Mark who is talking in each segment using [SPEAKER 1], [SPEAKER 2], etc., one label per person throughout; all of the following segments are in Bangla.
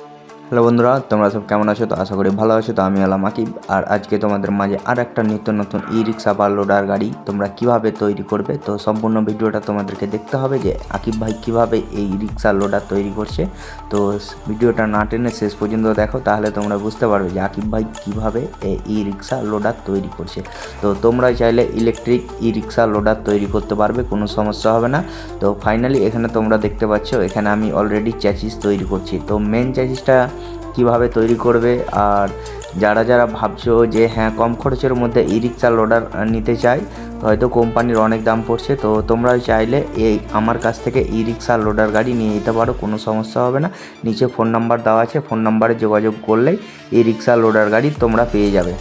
[SPEAKER 1] Bye. হ্যালো বন্ধুরা, তোমরা সব কেমন আছো? তো আশা করি ভালো আছো। তো আমি আলাম আকিব। আর আজকে তোমাদের মাঝে আর একটা নিত্য নতুন ই রিক্সা বা লোডার গাড়ি তোমরা কীভাবে তৈরি করবে? তো সম্পূর্ণ ভিডিওটা তোমাদেরকে দেখতে হবে যে আকিব ভাই কীভাবে এই রিক্সা লোডার তৈরি করছে। তো ভিডিওটা না টেনে শেষ পর্যন্ত দেখো, তাহলে তোমরা বুঝতে পারবে যে আকিব ভাই কীভাবে এই ই রিক্সা লোডার তৈরি করছে। তো তোমরা চাইলে ইলেকট্রিক ই রিক্সা লোডার তৈরি করতে পারবে, কোনো সমস্যা হবে না। তো ফাইনালি এখানে তোমরা দেখতে পাচ্ছ, এখানে আমি অলরেডি চ্যাচিস তৈরি করছি। তো মেন চ্যাচিসটা কীভাবে তৈরি করবে, আর যারা যারা ভাবছ যে হ্যাঁ কম খরচের মধ্যে ই রিক্সা লোডার নিতে চাই হয়তো কোম্পানির অনেক দাম পড়ছে, তো তোমরা চাইলে এই আমার কাছ থেকে ই রিক্সা লোডার গাড়ি নিয়ে যেতে পারো, কোনো সমস্যা হবে না। নিচে ফোন নাম্বার দেওয়া আছে ফোন নাম্বারে যোগাযোগ করলেই ই রিক্সা লোডার গাড়ি তোমরা পেয়ে যাবে।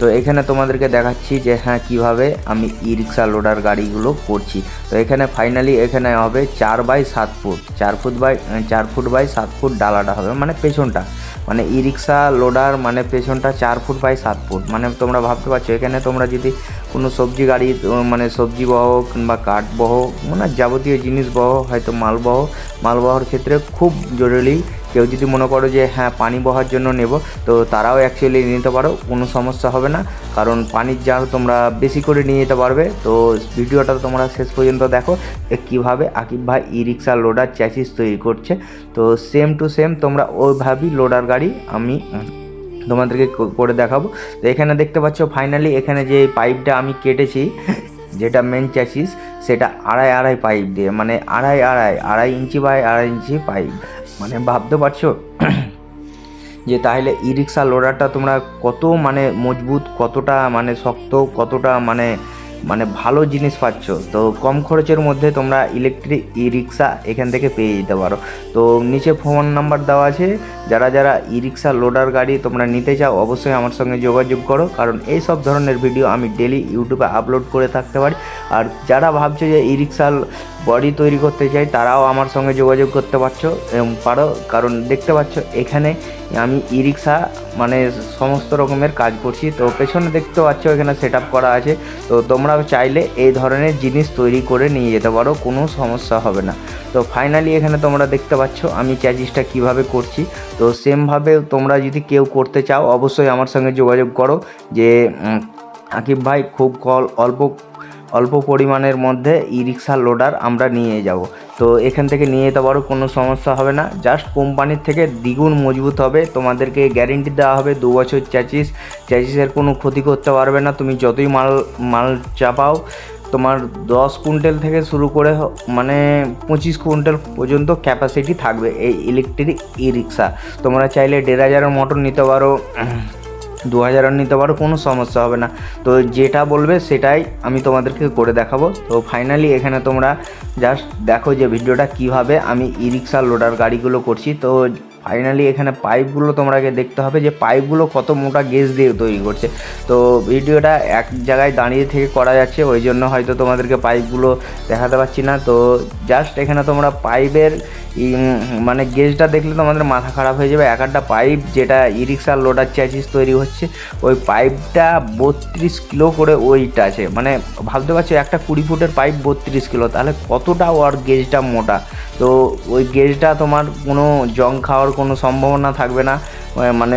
[SPEAKER 1] তো এখানে তোমাদেরকে দেখাচ্ছি যে হ্যাঁ কীভাবে আমি ই রিক্সা লোডার গাড়িগুলো করছি। তো এখানে ফাইনালি এখানে হবে চার বাই সাত ফুট। চার ফুট বাই চার ফুট বাই সাত ফুট ডালাটা হবে মানে পেছনটা। মানে ই রিক্সা লোডার মানে পেছনটা চার ফুট বাই সাত ফুট। মানে তোমরা ভাবতে পারছ, এখানে তোমরা যদি কোনো সবজি গাড়ি মানে সবজি বহ কিংবা কাঠ বহ মানে যাবতীয় জিনিস বহ, হয়তো মাল বহ, মাল বহর ক্ষেত্রে খুব জরুরি কেউ যদি মনে করো যে হ্যাঁ পানি বহার জন্য নেব, তো তারাও অ্যাকচুয়ালি নিতে পারো, কোনো সমস্যা হবে না। কারণ পানির জার তোমরা বেশি করে নিয়ে যেতে পারবে। তো ভিডিওটা তোমরা শেষ পর্যন্ত দেখো কীভাবে আকিব ভাই ই রিক্সা লোডার চ্যাসিস তৈরি করছে। তো সেম টু সেম তোমরা ওইভাবেই লোডার গাড়ি আমি তোমাদেরকে করে দেখাবো। তো এখানে দেখতে পাচ্ছ ফাইনালি এখানে যে পাইপটা আমি কেটেছি, যেটা মেন চ্যাসিস সেটা আড়াই আড়াই পাইপ দিয়ে মানে আড়াই আড়াই আড়াই ইঞ্চি বাই আড়াই ইঞ্চি পাইপ। মানে ভাবতে পারছ? যে তাহলে ই রিক্সা লোডারটা তোমরা কত মানে মজবুত, কতটা মানে শক্ত, কতটা মানে মানে ভালো জিনিস পাচ্ছ। তো কম খরচের মধ্যে তোমরা ইলেকট্রিক ই রিক্সা এখান থেকে পেয়ে যেতে পারো। তো নিচে ফোন নাম্বার দেওয়া আছে। যারা যারা ই রিক্সা লোডার গাড়ি তোমরা নিতে চাও, অবশ্যই আমার সঙ্গে যোগাযোগ করো। কারণ এই সব ধরনের ভিডিও আমি ডেলি ইউটিউবে আপলোড করে থাকতে পারি। আর যারা ভাবছ যে ই রিক্সা বডি তৈরি করতে চাই, তারাও আমার সঙ্গে যোগাযোগ করতে পারছ পারো। কারণ দেখতে পাচ্ছ, এখানে আমি ই রিক্সা মানে সমস্ত রকমের কাজ করছি। তো পেছনে দেখতে পাচ্ছ, এখানে সেট করা আছে। তো তোমরা চাইলে এই ধরনের জিনিস তৈরি করে নিয়ে যেতে পারো, কোনো সমস্যা হবে না। তো ফাইনালি এখানে তোমরা দেখতে পাচ্ছ, আমি চ্যাজিসটা কীভাবে করছি। তো সেমভাবে তোমরা যদি কেউ করতে চাও, অবশ্যই আমার সঙ্গে যোগাযোগ করো যে আকিব ভাই, খুব কল, অল্প অল্প পরিমাণের মধ্যে ই রিক্সা লোডার আমরা নিয়ে যাব। তো এখান থেকে নিয়ে যেতে পারো, কোনো সমস্যা হবে না। জাস্ট কোম্পানির থেকে দ্বিগুণ মজবুত হবে। তোমাদেরকে গ্যারেন্টি দেওয়া হবে দু বছর চ্যাচিস চ্যাচিসের কোনো ক্ষতি করতে পারবে না। তুমি যতই মাল মাল চাপাও, তোমার দশ কুইন্টাল থেকে শুরু করে মানে পঁচিশ কুইন্টাল পর্যন্ত ক্যাপাসিটি থাকবে এই ইলেকট্রিক ই রিক্সা তোমরা চাইলে দেড় হাজারের মোটর নিতে পারো। দু হাজারও নিতে পারো, কোনো সমস্যা হবে না। তো যেটা বলবে সেটাই আমি তোমাদেরকে করে দেখাবো। তো ফাইনালি এখানে তোমরা জাস্ট দেখো যে ভিডিওটা কীভাবে আমি ই রিক্সা লোডার গাড়িগুলো করছি। তো ফাইনালি এখানে পাইপগুলো তোমাকে দেখতে হবে যে পাইপগুলো কত মোটা গেজ দিয়ে তৈরি করছে। তো ভিডিওটা এক জায়গায় দাঁড়িয়ে থেকে করা যাচ্ছে, ওই জন্য হয়তো তোমাদেরকে পাইপগুলো দেখাতে পারছি না। তো জাস্ট এখানে তোমরা পাইপের মানে গেজটা দেখলে তোমাদের মাথা খারাপ হয়ে যাবে। এক একটা পাইপ যেটা ই রিক্সার লোডার চ্যাচিস তৈরি হচ্ছে, ওই পাইপটা বত্রিশ কিলো করে ওইটা আছে। মানে ভাবতে পারছ, একটা কুড়ি ফুটের পাইপ বত্রিশ কিলো, তাহলে কতটা ওর গেজটা মোটা? তো ওই গেজটা তোমার কোনো জং খাওয়ার কোনো সম্ভাবনা থাকবে না মানে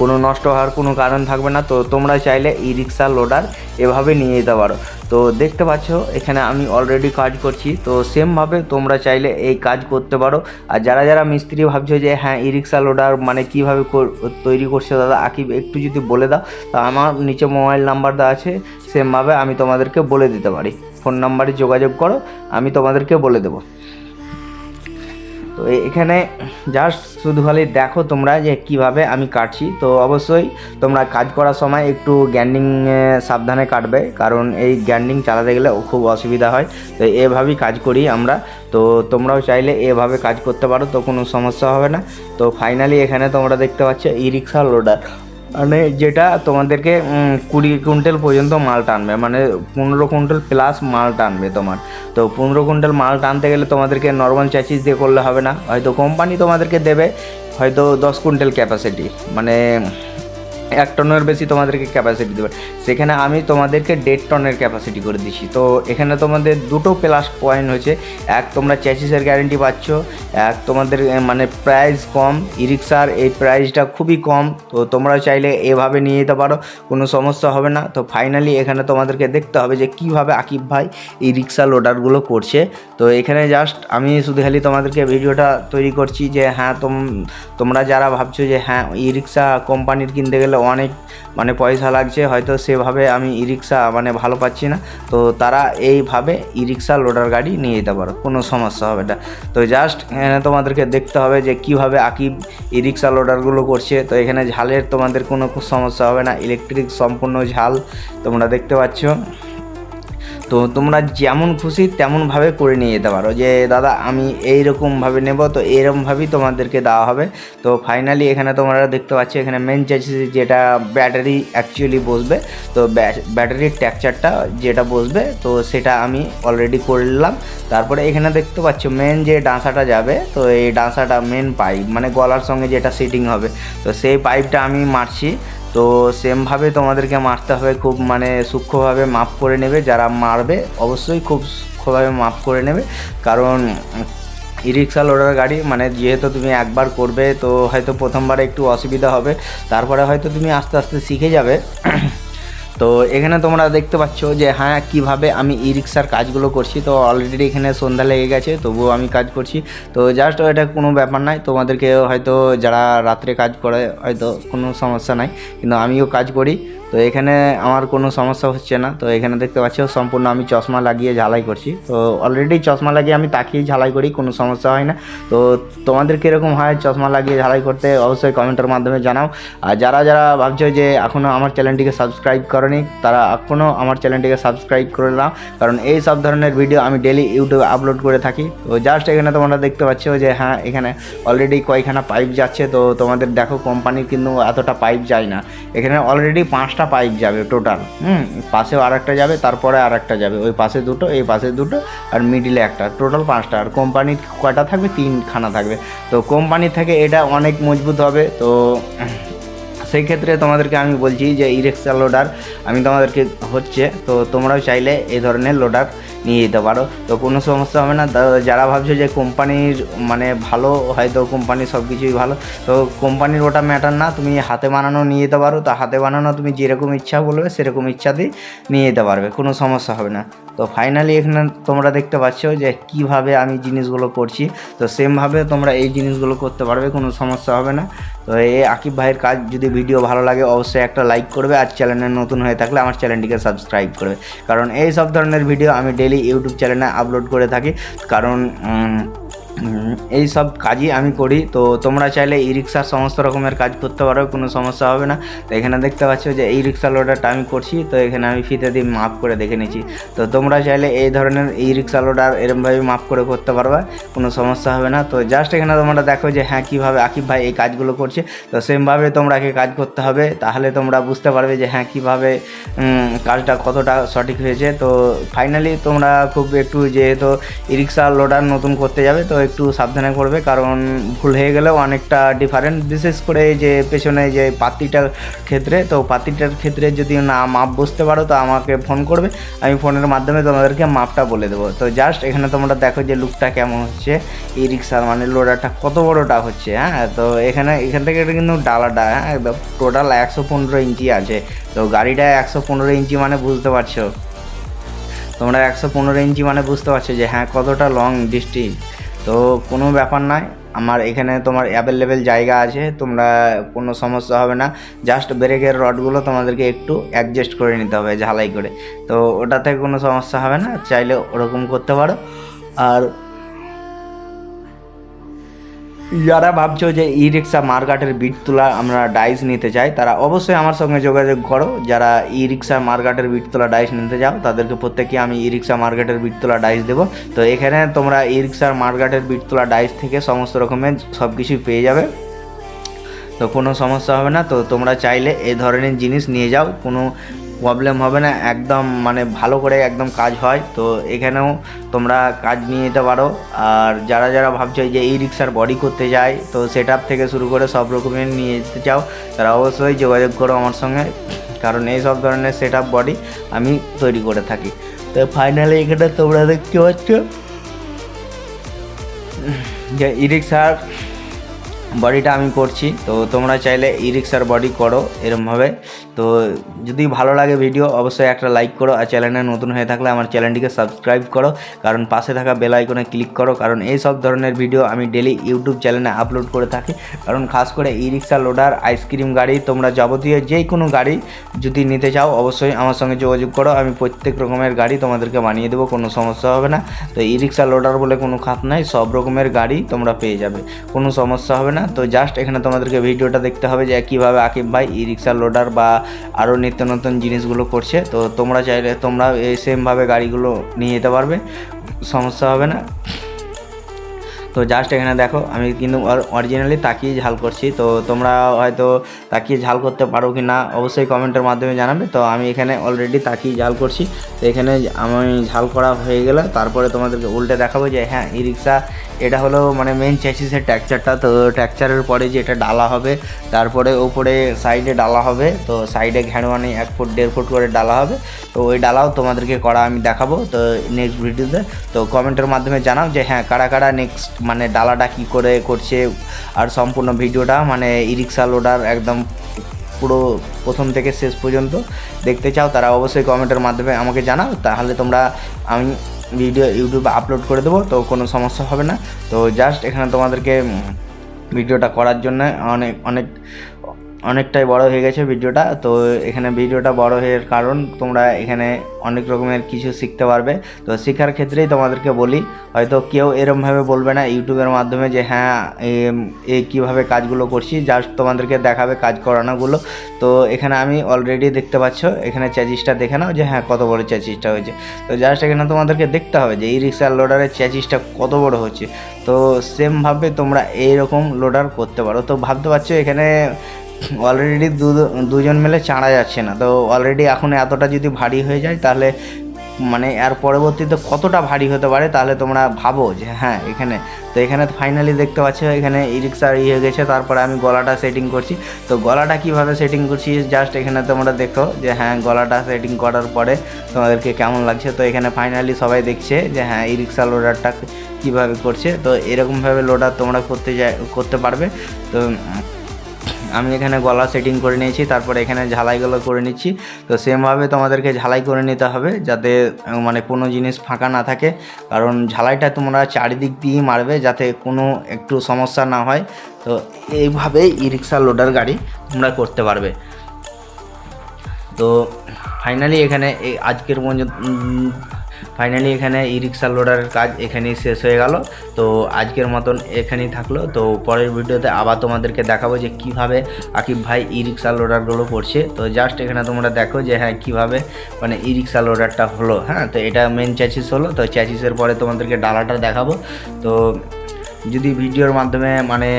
[SPEAKER 1] কোনো নষ্ট হওয়ার কোনো কারণ থাকবে না, তো তোমরা চাইলে ই রিক্সা লোডার এভাবে নিয়ে যেতে পারো। তো দেখতে পাচ্ছ, এখানে আমি অলরেডি কাজ করছি, তো সেমভাবে তোমরা চাইলে এই কাজ করতে পারো। আর যারা যারা মিস্ত্রি ভাবছ যে হ্যাঁ ই রিক্সা লোডার মানে কীভাবে তৈরি করছে, দাদা আকিব একটু যদি বলে দাও, তা আমার নিচে মোবাইল নাম্বার দেওয়া আছে সেমভাবে আমি তোমাদেরকে বলে দিতে পারি। ফোন নাম্বারে যোগাযোগ করো, আমি তোমাদেরকে বলে দেবো। তো এখানে জাস্ট শুধু খালি দেখো তোমরা যে কীভাবে আমি কাটছি। তো অবশ্যই তোমরা কাজ করার সময় একটু গ্যান্ডিং সাবধানে কাটবে, কারণ এই গ্যান্ডিং চালাতে গেলে খুব অসুবিধা হয়। তো এভাবেই কাজ করি আমরা। তো তোমরাও চাইলে এভাবে কাজ করতে পারো, তো কোনো সমস্যা হবে না। তো ফাইনালি এখানে তোমরা দেখতে পাচ্ছ ই রিক্সা লোডার মানে যেটা তোমাদেরকে কুড়ি কুইন্টাল পর্যন্ত মাল টানবে। মানে পনেরো কুইন্টাল প্লাস মাল টানবে তোমার। তো পনেরো কুইন্টাল মাল টানতে গেলে তোমাদেরকে নর্মাল চ্যাচিস দিয়ে করলে হবে না। হয়তো কোম্পানি তোমাদেরকে দেবে, হয়তো দশ কুইন্টাল ক্যাপাসিটি মানে এক টনের বেশি তোমাদেরকে ক্যাপাসিটি দেবে। সেখানে আমি তোমাদেরকে দেড় টনের ক্যাপাসিটি করে দিচ্ছি। তো এখানে তোমাদের দুটো প্লাস পয়েন্ট হয়েছে। এক তোমরা চ্যাসিসের গ্যারেন্টি পাচ্ছ, এক তোমাদের মানে প্রাইস কম। ই রিক্সার এই প্রাইসটা খুবই কম। তো তোমরা চাইলে এভাবে নিয়ে যেতে পারো, কোনো সমস্যা হবে না। তো ফাইনালি এখানে তোমাদেরকে দেখতে হবে যে কীভাবে আকিব ভাই এই রিক্সা লোডারগুলো করছে। তো এখানে জাস্ট আমি শুধু খালি তোমাদেরকে ভিডিওটা তৈরি করছি যে হ্যাঁ তোম, তোমরা যারা ভাবছ যে হ্যাঁ ই রিক্সা কোম্পানির কিনতে গেলে অনেক মানে পয়সা লাগছে, হয়তো সেভাবে আমি ই রিক্সা মানে ভালো পাচ্ছি না। তো তারা এইভাবে ই রিক্সা লোডার গাড়ি নিয়ে যেতে পারো, কোনো সমস্যা হবে না। তো জাস্ট এখানে তোমাদেরকে দেখতে হবে যে কীভাবে আকিব ই রিক্সা লোডারগুলো করছে। তো এখানে ঝালের তোমাদের কোনো সমস্যা হবে না, ইলেকট্রিক সম্পূর্ণ ঝাল তোমরা দেখতে পাচ্ছ। তো তোমরা যেমন খুশি তেমনভাবে করে নিয়ে যেতে পারো যে, দাদা, আমি এই এইরকমভাবে নেব, তো এইরকমভাবেই তোমাদেরকে দেওয়া হবে। তো ফাইনালি এখানে তোমরা দেখতে পাচ্ছ, এখানে মেন চাইছি যেটা ব্যাটারি অ্যাকচুয়ালি বসবে, তো ব্যাটারির ট্যাকচারটা যেটা বসবে, তো সেটা আমি অলরেডি করলাম তারপরে এখানে দেখতে পাচ্ছ মেন যে ডাঁসাটা যাবে, তো এই ডাঁসাটা মেন পাইপ মানে গলার সঙ্গে যেটা সিটিং হবে, তো সেই পাইপটা আমি মারছি। তো সেমভাবে তোমাদেরকে মারতে হবে, খুব মানে সূক্ষ্মভাবে মাপ করে নেবে। যারা মারবে, অবশ্যই খুব সূক্ষ্মভাবে মাপ করে নেবে। কারণ ই রিক্সা লোডার গাড়ি মানে যেহেতু তুমি একবার করবে, তো হয়তো প্রথমবারে একটু অসুবিধা হবে। তারপরে হয়তো তুমি আস্তে আস্তে শিখে যাবে। তো এখানে তোমরা দেখতে পাচ্ছ যে হ্যাঁ কীভাবে আমি ই রিক্সার কাজগুলো করছি। তো অলরেডি এখানে সন্ধ্যা লেগে গেছে, তবুও আমি কাজ করছি। তো জাস্ট এটা কোনো ব্যাপার নাই তোমাদেরকে হয়তো যারা রাত্রে কাজ করে, হয়তো কোনো সমস্যা নাই। কিন্তু আমিও কাজ করি। তো এখানে আমার কোনো সমস্যা হচ্ছে না। তো এখানে দেখতে পাচ্ছ, সম্পূর্ণ আমি চশমা লাগিয়ে ঝালাই করছি। তো অলরেডি চশমা লাগিয়ে আমি তাকিয়ে ঝালাই করি, কোনো সমস্যা হয় না। তো তোমাদের কীরকম হয় চশমা লাগিয়ে ঝালাই করতে, অবশ্যই কমেন্টের মাধ্যমে জানাও। আর যারা যারা ভাবছ যে এখনও আমার চ্যানেলটিকে সাবস্ক্রাইব করেনি, তারা এখনও আমার চ্যানেলটিকে সাবস্ক্রাইব করে নাও। কারণ এই সব ধরনের ভিডিও আমি ডেলি ইউটিউবে আপলোড করে থাকি। তো জাস্ট এখানে তোমরা দেখতে পাচ্ছ যে হ্যাঁ এখানে অলরেডি কয়খানা পাইপ যাচ্ছে। তো তোমাদের দেখো কোম্পানির কিন্তু এতটা পাইপ যায় না। এখানে অলরেডি পাঁচটা পাইপ যাবে টোটাল, হুম, পাশেও আর একটা যাবে, তারপরে আর একটা যাবে, ওই পাশে দুটো, এই পাশে দুটো আর মিডিলে একটা, টোটাল পাঁচটা, আর কোম্পানির কটা থাকবে? তিনখানা থাকবে। তো কোম্পানি থেকে এটা অনেক মজবুত হবে, তো সেই ক্ষেত্রে তোমাদেরকে আমি বলছি যে ইরেক্সা লোডার আমি তোমাদেরকে হচ্ছে, তো তোমরাও চাইলে এই ধরনের লোডার নিয়ে যেতে পারো। তো কোনো সমস্যা হবে না। যারা ভাবছ যে কোম্পানির মানে ভালো, হয়তো কোম্পানির সব কিছুই ভালো, তো কোম্পানির ওটা ম্যাটার না। তুমি হাতে বানানো নিয়ে যেতে পারো। তা হাতে বানানো তুমি যেরকম ইচ্ছা বলবে, সেরকম ইচ্ছাতেই নিয়ে যেতে পারবে। কোনো সমস্যা হবে না। তো ফাইনালি এখানে তোমরা দেখতে পাচ্ছ যে কীভাবে আমি জিনিসগুলো করছি। তো সেমভাবে তোমরা এই জিনিসগুলো করতে পারবে, কোনো সমস্যা হবে না। তো এই আকিব ভাইয়ের কাজ যদি ভিডিও ভালো লাগে, অবশ্যই একটা লাইক করবে আর চ্যানেলে নতুন হয়ে থাকলে আমার চ্যানেলটিকে সাবস্ক্রাইব করবে। কারণ এই সব ধরনের ভিডিও আমি ডেলি ইউটিউব চ্যানেলে আপলোড করে থাকি। কারণ এই সব কাজই আমি করি। তো তোমরা চাইলে ই রিক্সার সমস্ত রকমের কাজ করতে পারো, কোনো সমস্যা হবে না। তো এখানে দেখতে পাচ্ছ যে এই রিক্সা লোডারটা আমি করছি, তো এখানে আমি ফিতে দিয়ে মাপ করে দেখে নিয়েছি তো তোমরা চাইলে এই ধরনের ই রিক্সা লোডার এরমভাবে মাপ করে করতে পারবে, কোনো সমস্যা হবে না। তো জাস্ট এখানে তোমরা দেখো যে হ্যাঁ কীভাবে আকিব ভাই এই কাজগুলো করছে। তো সেমভাবে তোমরাকে কাজ করতে হবে, তাহলে তোমরা বুঝতে পারবে যে হ্যাঁ কীভাবে কাজটা কতটা সঠিক হয়েছে। তো ফাইনালি তোমরা খুব একটু যেহেতু ই রিক্সা লোডার নতুন করতে যাবে, তো একটু সাবধানে করবে, কারণ ভুল হয়ে গেলেও অনেকটা ডিফারেন্ট বিশেষ করে যে পেছনে যে পাতিটার ক্ষেত্রে, তো পাতিটার ক্ষেত্রে যদি না মাপ বুঝতে পারো, তো আমাকে ফোন করবে। আমি ফোনের মাধ্যমে তোমাদেরকে মাপটা বলে দেবো। তো জাস্ট এখানে তোমরা দেখো যে লুকটা কেমন হচ্ছে। ই রিক্সার মানে লোডারটা কত বড়টা হচ্ছে হ্যাঁ? তো এখানে, এখান থেকে এটা কিন্তু ডালাটা হ্যাঁ? একদম টোটাল একশো পনেরো ইঞ্চি আছে। তো গাড়িটা একশো পনেরো ইঞ্চি মানে বুঝতে পারছ? তোমরা একশো পনেরো ইঞ্চি মানে বুঝতে পারছ যে হ্যাঁ কতটা লং ডিস্ট্রিক্ট তো কোনো ব্যাপার নয়। আমার এখানে তোমার অ্যাভেলেবেল জায়গা আছে, তোমরা কোনো সমস্যা হবে না। জাস্ট ব্রেকের রডগুলো তোমাদেরকে একটু অ্যাডজাস্ট করে নিতে হবে ঝালাই করে। তো ওটাতে কোনো সমস্যা হবে না, চাইলে ওরকম করতে পারো। আর যারা ভাবছ যে ই রিক্সা মার্কাটের বিট তোলা আমরা ডাইস নিতে চাই, তারা অবশ্যই আমার সঙ্গে যোগাযোগ করো। যারা ই রিক্সা মার্কাটের বিট তোলা ডাইস নিতে যাও তাদেরকে প্রত্যেককে আমি ই রিক্সা মার্কেটের বিট তোলা ডাইস দেবো। তো এখানে তোমরা ই রিক্সার মার্কেটের বিট তোলা ডাইস থেকে সমস্ত রকমের সব কিছুই পেয়ে যাবে। তো কোনো সমস্যা হবে না। তো তোমরা চাইলে এই ধরনের জিনিস নিয়ে যাও। কোনো প্রবলেম হবে না, একদম মানে ভালো করে একদম কাজ হয়। তো এখানেও তোমরা কাজ নিয়ে যেতে পারো। আর যারা যারা ভাবছ যে ই রিক্সার বডি করতে যায়, তো সেট থেকে শুরু করে সব রকমের নিয়ে যেতে চাও, তারা অবশ্যই যোগাযোগ করো আমার সঙ্গে। কারণ এই সব ধরনের সেট বডি আমি তৈরি করে থাকি। তো ফাইনালি এখানে তোমরা দেখতে পাচ্ছ যে ই রিক্সার বডিটা আমি করছি। তো তোমরা চাইলে ই রিক্সার বডি করো এরমভাবে। তো যদি ভালো লাগে ভিডিও অবশ্যই একটা লাইক করো আর চ্যানেলে নতুন হয়ে থাকলে আমার চ্যানেলটিকে সাবস্ক্রাইব করো। কারণ পাশে থাকা বেল আইকনে ক্লিক করো। কারণ এই সব ধরনের ভিডিও আমি ডেলি ইউটিউব চ্যানেলে আপলোড করে থাকি। কারণ খাস করে ই রিক্সা লোডার আইসক্রিম গাড়ি, তোমরা যাবতীয় যে কোনো গাড়ি যদি নিতে চাও, অবশ্যই আমার সঙ্গে যোগাযোগ করো। আমি প্রত্যেক রকমের গাড়ি তোমাদেরকে বানিয়ে দেবো, কোনো সমস্যা হবে না। তো ই রিক্সা লোডার বলে কোনো খাত নাই, সব রকমের গাড়ি তোমরা পেয়ে যাবে। কোনো সমস্যা হবে না। তো জাস্ট এখানে তোমাদেরকে ভিডিওটা দেখতে হবে যে কীভাবে আকিব ভাই ই রিক্সা লোডার বা আরও নিত্য নতুন জিনিসগুলো করছে। তো তোমরা চাইলে তোমরা এই সেমভাবে গাড়িগুলো নিয়ে যেতে পারবে। সমস্যা হবে না। তো জাস্ট এখানে দেখো, আমি কিন্তু অরিজিনালি তাকিয়ে ঝাল করছি। তো তোমরা হয়তো তাকিয়ে ঝাল করতে পারো কি না অবশ্যই কমেন্টের মাধ্যমে জানাবে। তো আমি এখানে অলরেডি তাকিয়ে ঝাল করছি। তো এখানে আমি ঝাল করা হয়ে গেলে। তারপরে তোমাদেরকে উল্টে দেখাবো যে হ্যাঁ ই রিক্সা এটা হলো মানে মেন চ্যাসিসের ট্যাকচারটা তো ট্যাকচারের পরে যে এটা ডালা হবে, তারপরে ওপরে সাইডে ডালা হবে। তো সাইডে ঘ্যাড়োয়ানি এক ফুট, দেড় ফুট করে ডালা হবে। তো ওই ডালাও তোমাদেরকে করা আমি দেখাবো। তো নেক্সট ভিডিওতে তো। কমেন্টের মাধ্যমে জানাও যে হ্যাঁ কারা কারা নেক্সট মানে ডালাটা কী করে করছে আর সম্পূর্ণ ভিডিওটা মানে ই রিক্সা লোডার একদম পুরো প্রথম থেকে শেষ পর্যন্ত দেখতে চাও, তারা অবশ্যই কমেন্টের মাধ্যমে আমাকে জানাও, তাহলে তোমরা আমি ভিডিও ইউটিউবে আপলোড করে দেবো, তো কোনো সমস্যা হবে না। তো জাস্ট এখানে তোমাদেরকে ভিডিওটা করার জন্য অনেক অনেক অনেকটাই বড় হয়ে গেছে ভিডিওটা। তো এখানে ভিডিওটা বড় হওয়ার কারণ তোমরা এখানে অনেক রকমের কিছু শিখতে পারবে। তো শেখার ক্ষেত্রেই তোমাদেরকে বলি, হয়তো কেউ এরমভাবে বলবে না ইউটিউবের মাধ্যমে যে হ্যাঁ এ কীভাবে কাজগুলো করছি, জাস্ট তোমাদেরকে দেখাবে কাজ করানোগুলো। তো এখানে আমি অলরেডি দেখতে পাচ্ছ, এখানে চ্যাচিসটা দেখে নাও যে হ্যাঁ কত বড় চ্যাচিসটা হয়েছে। তো জাস্ট এখানে তোমাদেরকে দেখতে হবে যে, এই রিক্সার লোডারের চ্যাচিসটা কত বড় হচ্ছে। তো সেমভাবে তোমরা এইরকম লোডার করতে পারো। তো ভাবতে পারছ এখানে অলরেডি দুজন মিলে চাঁড়া যাচ্ছে না। তো অলরেডি এখন এতটা যদি ভারী হয়ে যায়, তাহলে মানে এর পরবর্তীতে কতটা ভারী হতে পারে, তাহলে তোমরা ভাবো যে হ্যাঁ এখানে। তো এখানে ফাইনালি দেখতে পাচ্ছ, এখানে ই রিক্সার ইয়ে গেছে, তারপরে আমি গলাটা সেটিং করছি। তো গলাটা কীভাবে সেটিং করছি জাস্ট এখানে তোমরা দেখো যে হ্যাঁ গলাটা সেটিং করার পরে তোমাদেরকে কেমন লাগছে। তো এখানে ফাইনালি সবাই দেখছে যে হ্যাঁ ই রিক্সা লোডারটা কীভাবে করছে। তো এরকমভাবে লোডার তোমরা করতে যায়, করতে পারবে। তো আমি এখানে গলা সেটিং করে নিয়েছি, তারপরে এখানে ঝালাইগুলো করে নিচ্ছি। তো সেমভাবে তোমাদেরকে ঝালাই করে নিতে হবে, যাতে মানে কোনো জিনিস ফাঁকা না থাকে। কারণ ঝালাইটা তোমরা চারিদিক দিয়েই মারবে, যাতে কোনো একটু সমস্যা না হয়। তো এইভাবেই ই রিক্সা লোডার গাড়ি তোমরা করতে পারবে। তো ফাইনালি এখানে আজকের পর্যন্ত ফাইনালি এখানে ই রিক্সা লোডারের কাজ এখানেই শেষ হয়ে গেল। তো আজকের মতন এখানেই থাকল। তো পরের ভিডিওতে আবার তোমাদেরকে দেখাবো যে কীভাবে আকিব ভাই ই রিক্সা লোডারগুলো করছে। তো জাস্ট এখানে তোমরা দেখো যে হ্যাঁ কীভাবে মানে ই রিক্সা লোডারটা হলো। হ্যাঁ তো এটা মেন চ্যাচিস হলো। তো চ্যাচিসের পরে তোমাদেরকে ডালাটা দেখাবো। তো যদি ভিডিওর মাধ্যমে মানে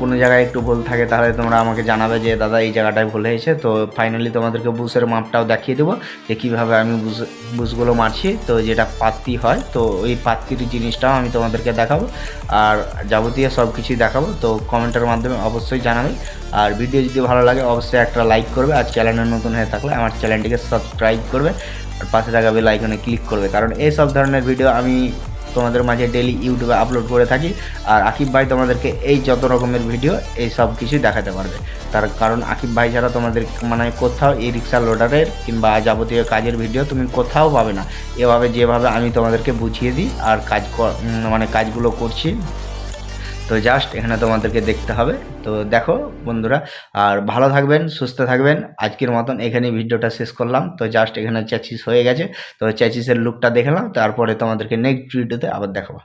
[SPEAKER 1] কোনো জায়গায় একটু ভুল থাকে, তাহলে তোমরা আমাকে জানাবে যে, দাদা, এই জায়গাটায় ভুল হয়েছে। তো ফাইনালি তোমাদেরকে বুসের মাপটাও দেখিয়ে দেবো, যে কীভাবে আমি বুস বুসগুলো মারছি। তো যেটা পাত্তি হয়, তো ওই পাত্তির জিনিসটাও আমি তোমাদেরকে দেখাবো। আর যাবতীয় সব কিছুই দেখাবো, তো কমেন্টের মাধ্যমে অবশ্যই জানাবে। আর ভিডিও যদি ভালো লাগে, অবশ্যই একটা লাইক করবে। আর চ্যানেলে নতুন হয়ে থাকলে আমার চ্যানেলটিকে সাবস্ক্রাইব করবে। আর পাশে থাকা বেল আইকনে ক্লিক করবে। কারণ এই সব ধরনের ভিডিও আমি তোমাদের মাঝে ডেলি ইউটিউবে আপলোড করে থাকি। আর আকিব ভাই তোমাদেরকে এই যত রকমের ভিডিও এই সব কিছুই দেখাতে পারবে। তার কারণ আকিব ভাই ছাড়া তোমাদের মানে কোথাও ই রিক্সা লোডারের কিংবা যাবতীয় কাজের ভিডিও তুমি কোথাও পাবে না। এভাবে যেভাবে আমি তোমাদেরকে বুঝিয়ে দিই আর কাজ মানে কাজগুলো করছি তো জাস্ট এখানে তোমাদেরকে দেখতে হবে। তো দেখো বন্ধুরা, আর ভালো থাকবেন, সুস্থ থাকবেন। আজকের মতন এখানেই ভিডিওটা শেষ করলাম। তো জাস্ট এখানে চ্যাচিস হয়ে গেছে। তো চ্যাচিসের লুকটা দেখলাম তারপরে তোমাদেরকে নেক্সট ভিডিওতে আবার দেখাবো।